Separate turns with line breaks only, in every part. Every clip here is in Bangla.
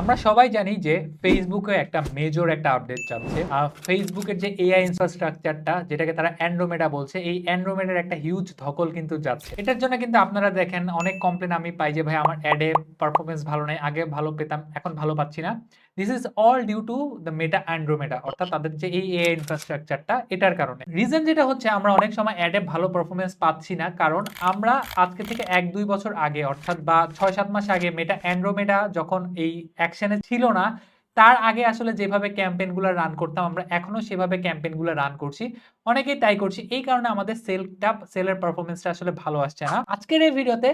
আমরা সবাই জানি যে ফেসবুকে একটা মেজর একটা আপডেট যাচ্ছে আর ফেসবুকের যে এআই ইনফ্রাস্ট্রাকচারটা যেটাকে তারা অ্যান্ড্রোমেডা বলছে এই অ্যান্ড্রোমেডার একটা হিউজ ধকল কিন্তু যাচ্ছে এটার জন্য কিন্তু আপনারা দেখেন অনেক কমপ্লেন আমি পাই যে ভাই আমার অ্যাডে পারফরমেন্স ভালো নেই আগে ভালো পেতাম এখন ভালো পাচ্ছি না this is all due to the Meta Andromeda অর্থাৎ তাদের যে এই এ ইনফ্রাস্ট্রাকচারটা এটার কারণে রিজন যেটা হচ্ছে আমরা অনেক সময় অ্যাডে ভালো পারফরমেন্স পাচ্ছি না কারণ আমরা আজকে থেকে এক দুই বছর আগে অর্থাৎ বা ছয় সাত মাস আগে মেটা অ্যান্ড্রোমেটা যখন এই অ্যাকশানে ছিল না তার আগে আসলে যেভাবে ক্যাম্পেনগুলো রান করতাম আমরা এখনও সেভাবে ক্যাম্পেনগুলো রান করছি অনেকেই তাই করছি এই কারণে আমাদের সেলটা সেলের পারফরমেন্সটা আসলে ভালো আসছে না আজকের এই ভিডিওতে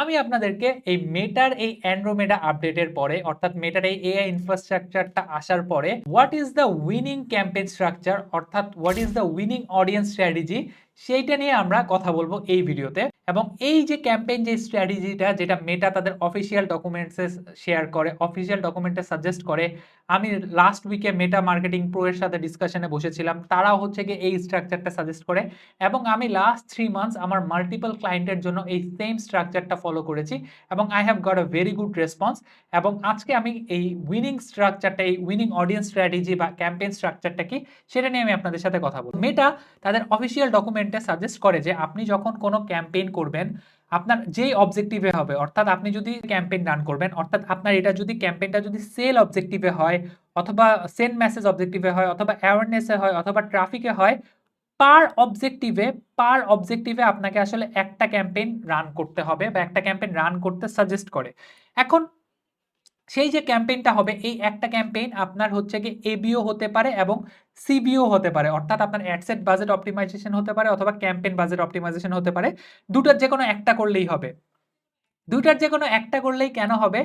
আমি আপনাদেরকে এই মেটার এই অ্যান্ড্রোমেডা আপডেটের পরে অর্থাৎ মেটার এই এআই ইনফ্রাস্ট্রাকচারটা আসার পরে what is the winning campaign structure অর্থাৎ what is the winning audience strategy সেইটা নিয়ে আমরা কথা বলবো এই ভিডিওতে এবং এই যে ক্যাম্পেইন যে স্ট্র্যাটেজিটা যেটা মেটা তাদের অফিসিয়াল ডকুমেন্টসে শেয়ার করে অফিসিয়াল ডকুমেন্টে সাজেস্ট করে আমি লাস্ট উইকে মেটা মার্কেটিং প্রো এর সাথে ডিসকাশনে বসেছিলাম তারা হচ্ছে গিয়ে এই স্ট্রাকচারটা সাজেস্ট করে এবং আমি লাস্ট থ্রি মান্থস আমার মাল্টিপল ক্লায়েন্টের জন্য এই সেম স্ট্রাকচারটা ফলো করেছি এবং I have got a very good response এবং আজকে আমি এই উইনিং স্ট্রাকচারটা এই উইনিং অডিয়েন্স স্ট্র্যাটেজি বা ক্যাম্পেইন স্ট্রাকচারটা কি সেটা নিয়ে আমি আপনাদের সাথে কথা বলবো মেটা তাদের অফিসিয়াল ডকুমেন্ট গভর্নমেন্টে সাজেস্ট করে যে আপনি যখন কোনো ক্যাম্পেইন করবেন আপনার যেই অবজেক্টিভে হবে অর্থাৎ আপনি যদি ক্যাম্পেইন রান করবেন অর্থাৎ আপনার এটা যদি ক্যাম্পেইনটা যদি সেল অবজেক্টিভে হয় অথবা সেন্ড মেসেজ অবজেক্টিভে হয় অথবা অ্যাওয়ারনেসে হয় অথবা ট্রাফিকে হয় পার অবজেক্টিভে পার অবজেক্টিভে আপনাকে আসলে একটা ক্যাম্পেইন রান করতে হবে বা একটা ক্যাম্পেইন রান করতে সাজেস্ট করে এখন সেই যে ক্যাম্পেইনটা হবে এই একটা ক্যাম্পেইন আপনার হচ্ছে কি এবিও হতে পারে এবং সিবিও হতে পারে অর্থাৎ আপনার অ্যাডসেট বাজেট অপটিমাইজেশন হতে পারে অথবা ক্যাম্পেন বাজেট অপটিমাইজেশন হতে পারে দুটার যে কোনো একটা করলেই হবে দুইটার যে কোনো একটা করলেই কেন হবে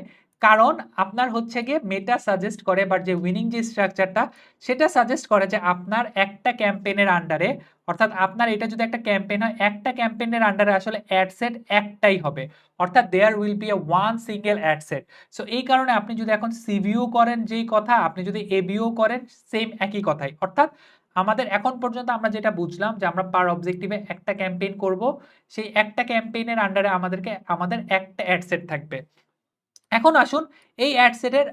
কারণ আপনার হচ্ছে গিয়ে মেটা সাজেস্ট করে বা যে উইনিং যে স্ট্রাকচারটা সেটা সাজেস্ট করে যে আপনার একটা ক্যাম্পেনের আন্ডারে অর্থাৎ আপনার এটা যদি একটা ক্যাম্পেন হয় একটা ক্যাম্পেনের আন্ডারে আসলে অ্যাডসেট একটাই হবে অর্থাৎ there will be a one single ad set so এই কারণে আপনি যদি এখন সিভিও করেন যেই কথা আপনি যদি এবিও করেন সেম একই কথাই অর্থাৎ আমাদের এখন পর্যন্ত আমরা যেটা বুঝলাম যে আমরা পার অবজেক্টিভে একটা ক্যাম্পেইন করব সেই একটা ক্যাম্পেইনের আন্ডারে আমাদেরকে আমাদের একটা অ্যাডসেট থাকবে এখন আসুন এই অ্যাড সেটের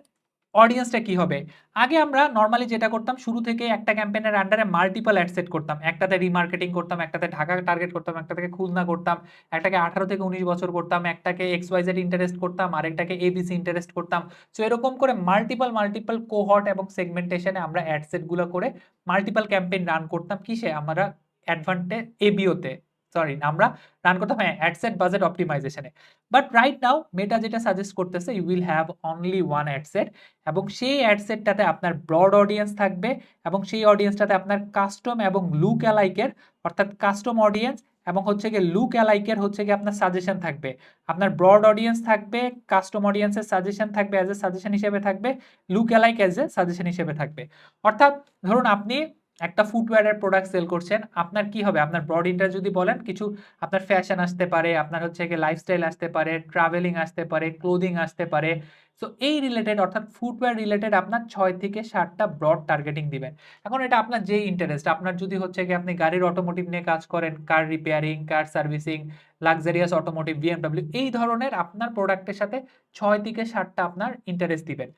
অডিয়েন্সটা কি হবে আগে আমরা নর্মালি যেটা করতাম শুরু থেকে একটা ক্যাম্পেনের আন্ডারে মাল্টিপল অ্যাড সেট করতাম একটাতে রিমার্কেটিং করতাম একটাতে ঢাকা টার্গেট করতাম একটাকে খুলনা করতাম একটাকে আঠারো থেকে উনিশ বছর করতাম একটাকে এক্স ওয়াইজেড ইন্টারেস্ট করতাম আরেকটাকে এবিসি ইন্টারেস্ট করতাম সো এরকম করে মাল্টিপল মাল্টিপল কোহট এবং সেগমেন্টেশনে আমরা অ্যাড সেটগুলো করে মাল্টিপল ক্যাম্পেইন রান করতাম কিসে আমরা অ্যাডভান্টে এবিওতে সরি আমরা রান করতাম হ্যাঁ অ্যাডসেট বাজেট অপটিমাইজেশনে বাট রাইট নাও মেটা যেটা সাজেস্ট করতেছে you will have only one ad set এবং সেই অ্যাডসেটটাতে আপনার ব্রড অডিয়েন্স থাকবে এবং সেই অডিয়েন্সটাতে আপনার কাস্টম এবং লুক অ্যালাইকের অর্থাৎ কাস্টম অডিয়েন্স এবং হচ্ছে গিয়ে লুক অ্যালাইকের হচ্ছে গিয়ে আপনার সাজেশন থাকবে আপনার ব্রড অডিয়েন্স থাকবে কাস্টম অডিয়েন্সের সাজেশন থাকবে অ্যাজ এ সাজেশন হিসেবে থাকবে lookalike as a suggestion হিসেবে থাকবে অর্থাৎ ধরুন আপনি একটা ফুটওয়্যারের প্রোডাক্ট সেল করছেন আপনার কি হবে আপনার ব্রড ইন্টার যদি বলেন কিছু আপনার ফ্যাশন আসতে পারে আপনার হচ্ছে কি লাইফস্টাইল আসতে পারে ট্রাভেলিং আসতে পারে ক্লোদিং আসতে পারে সো এই রিলেটেড অর্থাৎ ফুটওয়্যার রিলেটেড আপনার ছয় থেকে সাতটা ব্রড টার্গেটিং দিবেন এখন এটা আপনার যে ইন্টারেস্ট আপনার যদি হচ্ছে কি আপনি গাড়ির অটোমোটিভ নিয়ে কাজ করেন car repairing car servicing luxurious automotive BMW এই ধরনের আপনার প্রোডাক্টের সাথে ছয় থেকে সাতটা আপনার ইন্টারেস্ট দিবেন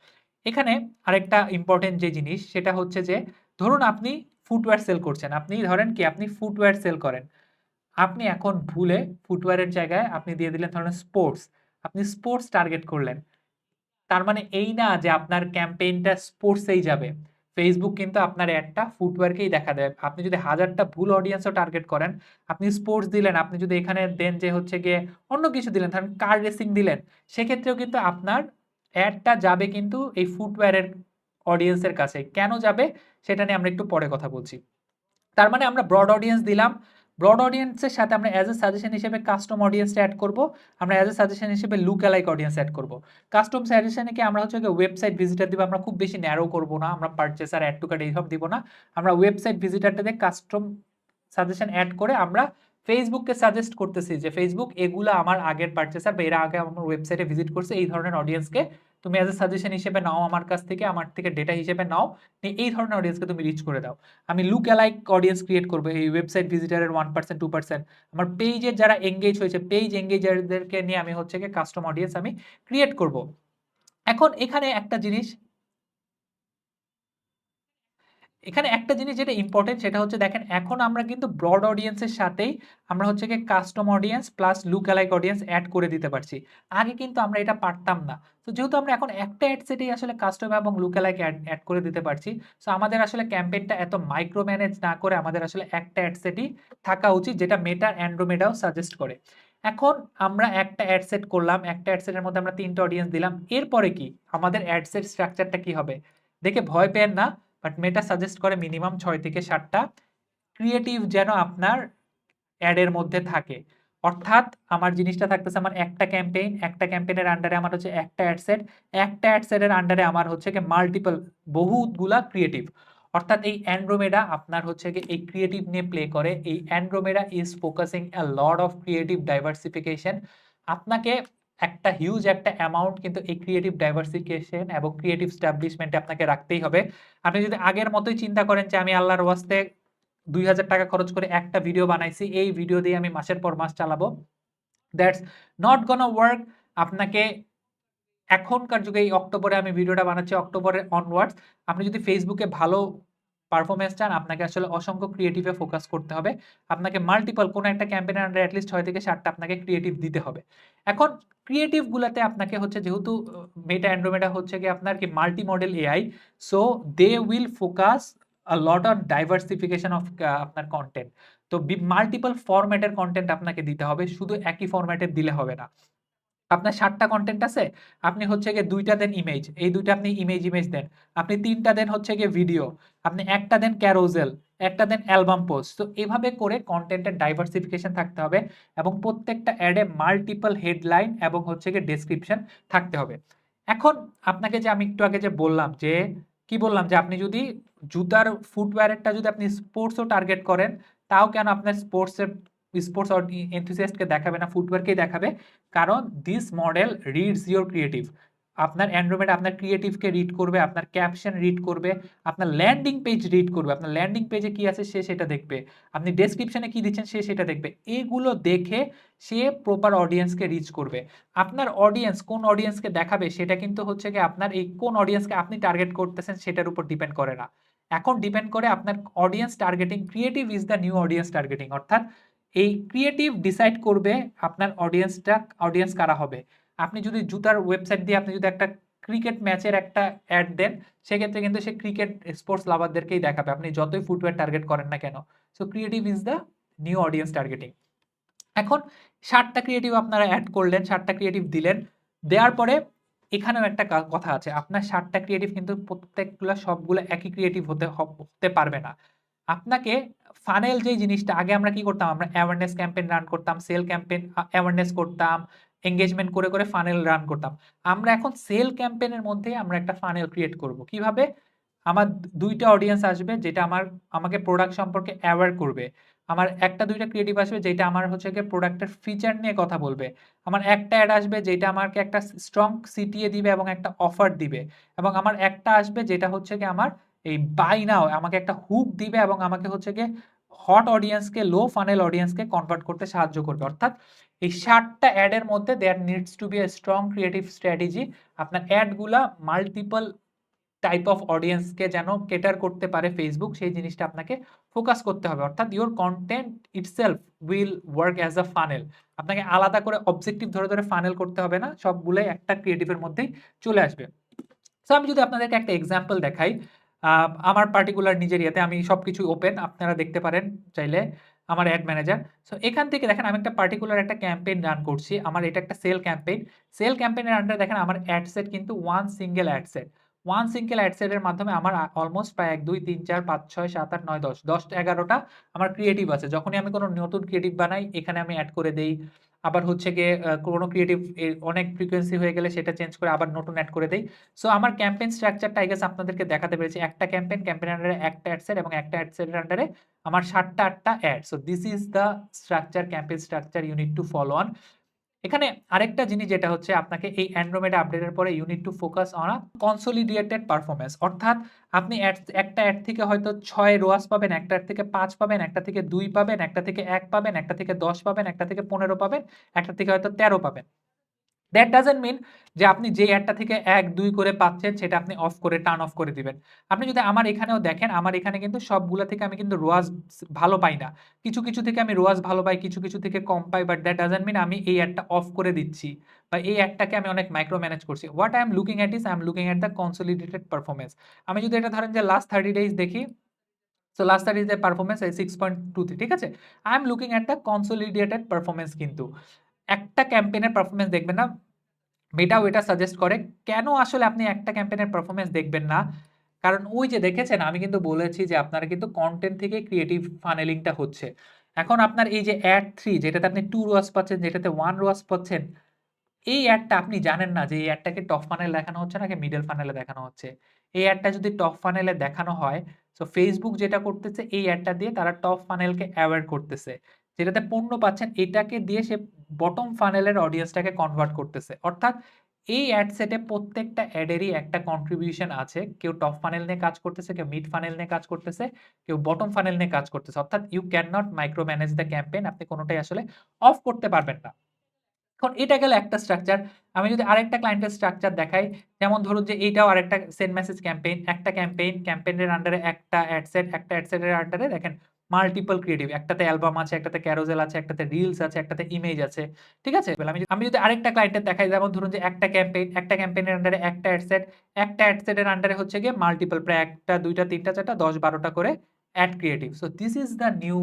এখানে আরেকটা ইম্পর্টেন্ট যে জিনিস সেটা হচ্ছে যে ধরুন আপনি ফুটওয়্যার সেল করছেন আপনি ধরেন কি আপনি ফুটওয়্যার সেল করেন আপনি এখন ভুলে ফুটওয়্যারের জায়গায় আপনি দিয়ে দিলেন ধরেন স্পোর্টস আপনি স্পোর্টস টার্গেট করলেন তার মানে এই না যে আপনার ক্যাম্পেইনটা স্পোর্টসেই যাবে ফেসবুক কিন্তু আপনার অ্যাডটা ফুটওয়্যারকেই দেখা দেবে আপনি যদি হাজারটা ভুল অডিয়েন্সও টার্গেট করেন আপনি স্পোর্টস দিলেন আপনি যদি এখানে দেন যে হচ্ছে গিয়ে অন্য কিছু দিলেন ধরেন কার রেসিং দিলেন সেক্ষেত্রেও কিন্তু আপনার অ্যাডটা যাবে কিন্তু এই ফুটওয়্যারের অডিয়েন্সের কাছে কেন যাবে সেটা নিয়ে আমরা একটু পরে কথা বলছি তার মানে আমরা ব্রড অডিয়েন্স দিলাম ব্রড অডিয়েন্সের সাথে আমরা অ্যাজ এ সাজেশন হিসেবে কাস্টম অডিয়েন্সটা অ্যাড করব আমরা অ্যাজ এ সাজেশন হিসেবে লুক অ্যালাইক অডিয়েন্স অ্যাড করব কাস্টম সাজেশনে কি আমরা হচ্ছে ওয়েবসাইট ভিজিটার দিব আমরা খুব বেশি ন্যারো করব না আমরা পারচেসার অ্যাড টু কার্ড এইসব দিব না আমরা ওয়েবসাইট ভিজিটারটাতে কাস্টম সাজেশন অ্যাড করে আমরা ফেসবুককে সাজেস্ট করতেছি যে ফেসবুক এগুলো আমার আগের পারচেসার বা এরা আগে আমার ওয়েবসাইটে ভিজিট করছে এই ধরনের অডিয়েন্সকে তুমি অ্যাজ এ সাজেশন হিসেবে নাও আমার কাছ থেকে আমার থেকে ডেটা হিসেবে নাও নিয়ে এই ধরনের অডিয়েন্সকে তুমি রিচ করে দাও আমি লুক অ্যালাইক অডিয়েন্স ক্রিয়েট করবো এই ওয়েবসাইট ভিজিটারের ওয়ান পার্সেন্ট টু পার্সেন্ট আমার পেজে যারা এঙ্গেজ হয়েছে পেজ এঙ্গেজারদেরকে নিয়ে আমি হচ্ছে কাস্টম অডিয়েন্স আমি ক্রিয়েট করব এখন এখানে একটা জিনিস এখানে একটা জিনিস যেটা ইম্পর্টেন্ট সেটা হচ্ছে দেখেন এখন আমরা কিন্তু ব্রড অডিয়েন্সের সাথেই আমরা হচ্ছে গিয়ে custom audience plus lookalike audience add করে দিতে পারছি আগে কিন্তু আমরা এটা পারতাম না তো যেহেতু আমরা এখন একটা অ্যাড সেটেই আসলে কাস্টম এবং লুক অ্যালাইক অ্যাড করে দিতে পারছি সো আমাদের আসলে ক্যাম্পেইনটা এত মাইক্রো ম্যানেজ না করে আমাদের আসলে একটা অ্যাড সেটই থাকা উচিত যেটা মেটা অ্যান্ড্রোমেডাও সাজেস্ট করে এখন আমরা একটা অ্যাড সেট করলাম একটা অ্যাড সেটের মধ্যে আমরা তিনটা অডিয়েন্স দিলাম এরপরে কি আমাদের অ্যাড সেট স্ট্রাকচারটা কি হবে দেখে ভয় পেন না বাট মেটা সাজেস্ট করে মিনিমাম ছয় থেকে সাতটা ক্রিয়েটিভ যেন আপনার অ্যাডের মধ্যে থাকে অর্থাৎ আমার জিনিসটা থাকতেছে আমার একটা ক্যাম্পেইন একটা ক্যাম্পেইনের আন্ডারে আমার হচ্ছে একটা অ্যাডসেট একটা অ্যাডসেটের আন্ডারে আমার হচ্ছে কি মাল্টিপল বহুতগুলা ক্রিয়েটিভ অর্থাৎ এই অ্যান্ড্রোমেডা আপনার হচ্ছে কি এই ক্রিয়েটিভ নিয়ে প্লে করে এই Andromeda is focusing a lot of creative diversification আপনাকে একটা হিউজ একটা অ্যামাউন্ট কিন্তু এই ক্রিয়েটিভ ডাইভার্সিফিকেশন এবং ক্রিয়েটিভ স্টাবলিশমেন্টে আপনাকে রাখতেই হবে আপনি যদি আগের মতোই চিন্তা করেন যে আমি আল্লাহর ওয়াস্তে দুই হাজার টাকা খরচ করে একটা ভিডিও বানাইছি এই ভিডিও দিয়ে আমি মাসের পর মাস চালাবো দ্যাটস নট গন ওয়ার্ক আপনাকে এখনকার যুগে এই অক্টোবরে আমি ভিডিওটা বানাচ্ছি অক্টোবরের অনওয়ার্ডস আপনি যদি ফেসবুকে ভালো পারফরমেন্স চান আপনাকে আসলে অসংখ্য ক্রিয়েটিভে ফোকাস করতে হবে আপনাকে মাল্টিপল কোনো একটা ক্যাম্পেনের আন্ডার অ্যাটলিস্ট ছয় থেকে সাতটা আপনাকে ক্রিয়েটিভ দিতে হবে এখন ক্রিয়েটিভগুলোতে আপনাকে হচ্ছে যেহেতু মেটা অ্যান্ড্রোমেটা হচ্ছে কি আপনার কি multi model AI so they will focus lot on diversification of আপনার কন্টেন্ট তো মাল্টিপল ফরম্যাটের কন্টেন্ট আপনাকে দিতে হবে শুধু একই ফরম্যাটের দিলে হবে না আপনার সাতটা কন্টেন্ট আছে আপনি হচ্ছে গিয়ে দুইটা দেন ইমেজ এই দুইটা আপনি ইমেজ ইমেজ দেন আপনি তিনটা দেন হচ্ছে গিয়ে ভিডিও আপনি একটা দেন ক্যারোজেল একটা দেন অ্যালবাম পোস্ট তো এভাবে করে কন্টেন্টের ডাইভার্সিফিকেশন থাকতে হবে এবং প্রত্যেকটা অ্যাডে মাল্টিপল হেডলাইন এবং হচ্ছে গিয়ে ডেসক্রিপশন থাকতে হবে এখন আপনাকে যে আমি একটু আগে যে বললাম যে কি বললাম যে আপনি যদি জুতার ফুটওয়্যারেরটা যদি আপনি স্পোর্টসও টার্গেট করেন তাও কেন আপনার স্পোর্টসের স্পোর্টস অর এনথুসিয়াস্টকে দেখাবে না ফুটওয়ার্কেই দেখাবে কারণ this model reads your creative আপনার অ্যান্ড্রয়েড আপনার ক্রিয়েটিভকে রিড করবে আপনার ক্যাপশন রিড করবে আপনার ল্যান্ডিং পেজ রিড করবে আপনার ল্যান্ডিং পেজে কি আছে সে সেটা দেখবে আপনি ডেসক্রিপশনে কি দিচ্ছেন সে সেটা দেখবে এগুলো দেখে সে প্রপার অডিয়েন্সকে রিচ করবে আপনার অডিয়েন্স কোন অডিয়েন্সকে দেখাবে সেটা কিন্তু হচ্ছে কি আপনার এই কোন অডিয়েন্সকে আপনি টার্গেট করতেছেন সেটার উপর ডিপেন্ড করে না এখন ডিপেন্ড করে আপনার audience targeting creative is the new audience targeting অর্থাৎ এই ক্রিয়েটিভ ডিসাইড করবে আপনার অডিয়েন্সটা অডিয়েন্স কারা হবে আপনি যদি জুতার ওয়েবসাইট দিয়ে আপনি যদি একটা ক্রিকেট ম্যাচের একটা অ্যাড দেন সেক্ষেত্রে কিন্তু সে ক্রিকেট স্পোর্টস লাভারদেরকেই দেখাবে আপনি যতই ফুটওয়্যার টার্গেট করেন না কেন so creative is the new audience targeting এখন ষাটটা ক্রিয়েটিভ আপনারা অ্যাড করলেন ষাটটা ক্রিয়েটিভ দিলেন দেওয়ার পরে এখানেও একটা কথা আছে আপনার ষাটটা ক্রিয়েটিভ কিন্তু প্রত্যেকগুলো সবগুলো একই ক্রিয়েটিভ হতে হতে পারবে না আপনাকে ফানেল যে জিনিসটা আগে আমরা কি করতাম আমরা অ্যাওয়ারনেস ক্যাম্পেইন রান করতাম সেল ক্যাম্পেইন অ্যাওয়ারনেস করতাম এঙ্গেজমেন্ট করে করে ফানেল রান করতাম আমরা এখন সেল ক্যাম্পেইনের মধ্যে আমরা একটা ফানেল ক্রিয়েট করব কিভাবে আমার দুইটা অডিয়েন্স আসবে যেটা আমার আমাকে প্রোডাক্ট সম্পর্কে অ্যাওয়ার করবে আমার একটা দুইটা ক্রিয়েটিভ আসবে যেটা আমার হচ্ছে গিয়ে প্রোডাক্টের ফিচার নিয়ে কথা বলবে আমার একটা অ্যাড আসবে যেটা আমাকে একটা স্ট্রং সিটিএ দিবে এবং একটা অফার দিবে এবং আমার একটা আসবে যেটা হচ্ছে কি আমার এই বাই নাও আমাকে একটা হুক দিবে এবং আমাকে হচ্ছে গিয়ে হট অডিয়েন্সকে লো ফানেল অডিয়েন্সকে কনভার্ট করতে সাহায্য করবে অর্থাৎ এই ষাটটা অ্যাডের মধ্যে there needs to be a strong creative strategy আপনার অ্যাডগুলা মাল্টিপল টাইপ অফ অডিয়েন্সকে যেন কেটার করতে পারে ফেসবুক সেই জিনিসটা আপনাকে ফোকাস করতে হবে অর্থাৎ your content itself will work as a funnel আপনাকে আলাদা করে অবজেক্টিভ ধরে ধরে ফানেল করতে হবে না সবগুলোই একটা ক্রিয়েটিভের মধ্যেই চলে আসবে সো আমি যদি আপনাদেরকে একটা এক্সাম্পল দেখাই আমার পার্টিকুলার নিজের ইয়েতে আমি সব কিছু ওপেন আপনারা দেখতে পারেন চাইলে আমার অ্যাড ম্যানেজার সো এখান থেকে দেখেন আমি একটা পার্টিকুলার একটা ক্যাম্পেইন রান করছি আমার এটা একটা সেল ক্যাম্পেইন সেল ক্যাম্পেইনের আন্ডারে দেখেন আমার অ্যাড সেট কিন্তু one single ad set one single অ্যাডসেটের মাধ্যমে আমার অলমোস্ট প্রায় এক দুই তিন চার পাঁচ ছয় সাত আট নয় দশ দশ এগারোটা আমার ক্রিয়েটিভ আছে যখনই আমি কোনো নতুন ক্রিয়েটিভ বানাই এখানে আমি অ্যাড করে দেই আবার হচ্ছে গিয়ে কোনো ক্রিয়েটিভ অনেক ফ্রিকোয়েন্সি হয়ে গেলে সেটা চেঞ্জ করে আবার নতুন অ্যাড করে দেই সো আমার ক্যাম্পেইন স্ট্রাকচারটা আই গেস আপনাদেরকে দেখাতে পেরেছি একটা ক্যাম্পেইন ক্যাম্পেইন আন্ডারে একটা অ্যাডসেট এবং একটা এর আন্ডারে আমার সাতটা আটটা ad so this is the structure campaign structure you need to follow on এখানে আরেকটা জিনিস যেটা হচ্ছে আপনাকে এই অ্যান্ড্রোমেড আপডেটের পরে you need to focus on consolidated performance অর্থাৎ আপনি একটা অ্যাড থেকে হয়তো ছয় রোয়াস পাবেন একটা থেকে পাঁচ পাবেন একটা থেকে দুই পাবেন একটা থেকে এক পাবেন একটা থেকে দশ পাবেন একটা থেকে পনেরো পাবেন একটা থেকে হয়তো তেরো পাবেন দ্যাট ডাজেন্ট মিন যে আপনি যে অ্যাডটা থেকে এক দুই করে পাচ্ছেন সেটা আপনি অফ করে টার্ন অফ করে দিবেন আপনি যদি আমার এখানেও দেখেন আমার এখানে কিন্তু সবগুলো থেকে আমি কিন্তু রোয়াজ ভালো পাই না কিছু কিছু থেকে আমি রোয়াজ ভালো পাই কিছু কিছু থেকে কম পাই বাট দ্যাট ডাজেন্ট মিন আমি এই অ্যাডটা অফ করে দিচ্ছি বা এই অ্যাডটাকে আমি অনেক মাইক্রো ম্যানেজ করছি what I am looking at is I am looking at the consolidated performance আমি যদি এটা ধরেন যে লাস্ট থার্টি ডেজ দেখি so last thirty is the performance six point two three ঠিক আছে I am looking at the consolidated performance কিন্তু একটা ক্যাম্পেনের পারফরমেন্স দেখবেন না মেটাও এটা সাজেস্ট করে কেন আসলে আপনি একটা ক্যাম্পেনের পারফরমেন্স দেখবেন না কারণ ওই যে দেখেছেন আমি কিন্তু বলেছি যে আপনারা কিন্তু কন্টেন্ট থেকে ক্রিয়েটিভ ফানেলিংটা হচ্ছে এখন আপনার এই যে অ্যাড থ্রি যেটাতে আপনি টু রোয়াস পাচ্ছেন যেটাতে ওয়ান রোয়াস পাচ্ছেন এই অ্যাডটা আপনি জানেন না যে এই অ্যাডটাকে টপ ফানেলে দেখানো হচ্ছে নাকি মিডল ফানেলে দেখানো হচ্ছে এই অ্যাডটা যদি টপ ফানেলে দেখানো হয় সো ফেসবুক যেটা করতেছে এই অ্যাডটা দিয়ে তারা টপ ফানেলকে অ্যাওয়ার্ড করতেছে যেটাতে পণ্য পাচ্ছেন এটাকে দিয়ে সে বটম ফানেলের অডিয়েন্সটাকে কনভার্ট করতেছে অর্থাৎ এই অ্যাড সেটে প্রত্যেকটা অ্যাডেরই একটা কন্ট্রিবিউশন আছে কেউ টপ ফানেল নিয়ে কাজ করতেছে কেউ মিড ফানেল নিয়ে কাজ করতেছে কেউ বটম ফানেল নিয়ে কাজ করতেছে অর্থাৎ you can not micro manage the campaign আপনি কোনোটাই আসলে অফ করতে পারবেন না এখন এটা গেল একটা স্ট্রাকচার আমি যদি আরেকটা ক্লায়েন্টের স্ট্রাকচার দেখাই যেমন ধরুন যে এইটাও আরেকটা সেন্ড মেসেজ ক্যাম্পেইন একটা ক্যাম্পেইন ক্যাম্পেইনের আন্ডারে একটা অ্যাডসেট একটা অ্যাডসেটের আন্ডারে দেখেন মাল্টিপল ক্রিয়েটিভ একটাতে অ্যালবাম আছে একটাতে ক্যারোজেল আছে একটাতে রিলস আছে একটাতে ইমেজ আছে ঠিক আছে আমি আমি যদি আরেকটা ক্লায়েন্টের দেখাই যেমন ধরুন যে একটা ক্যাম্পেইন একটা ক্যাম্পেইনের আন্ডারে একটা অ্যাডসেট একটা অ্যাডসেটের আন্ডারে হচ্ছে গিয়ে মাল্টিপল প্রায় একটা দুইটা তিনটা চারটা দশ বারোটা করে ad creative so this is the new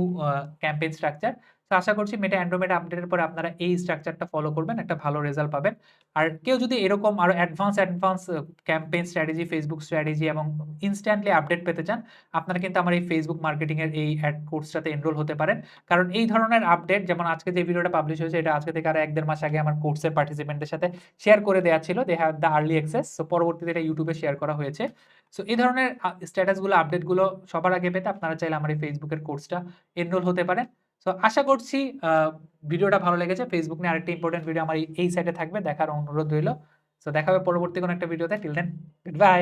campaign structure তো আশা করছি মেটা অ্যান্ড্রোমেটা আপডেটের পরে আপনারা এই স্ট্রাকচারটা ফলো করবেন একটা ভালো রেজাল্ট পাবেন আর কেউ যদি এরকম আরও advance advance campaign strategy Facebook strategy এবং ইনস্ট্যান্টলি আপডেট পেতে চান আপনারা কিন্তু আমার এই ফেসবুক মার্কেটিংয়ের এই অ্যাড কোর্সটাতে এনরোল হতে পারেন কারণ এই ধরনের আপডেট যেমন আজকে যে ভিডিওটা পাবলিশ হয়েছে এটা আজকে থেকে আর এক দেড় মাস আগে আমার কোর্সের পার্টিসিপেন্টের সাথে শেয়ার করে দেওয়া ছিল they have the early access তো পরবর্তীতে এটা ইউটিউবে শেয়ার করা হয়েছে সো এই ধরনের স্ট্যাটাসগুলো আপডেটগুলো সবার আগে পেতে আপনারা চাইলে আমার এই ফেসবুকের কোর্সটা এনরোল হতে পারেন তো আশা করছি ভিডিওটা ভালো লেগেছে ফেসবুক নিয়ে আরেকটা ইম্পর্টেন্ট ভিডিও আমার এই সাইডে থাকবে দেখার অনুরোধ রইল তো দেখা হবে পরবর্তী কোনো একটা ভিডিওতে টিল দেন গুড বাই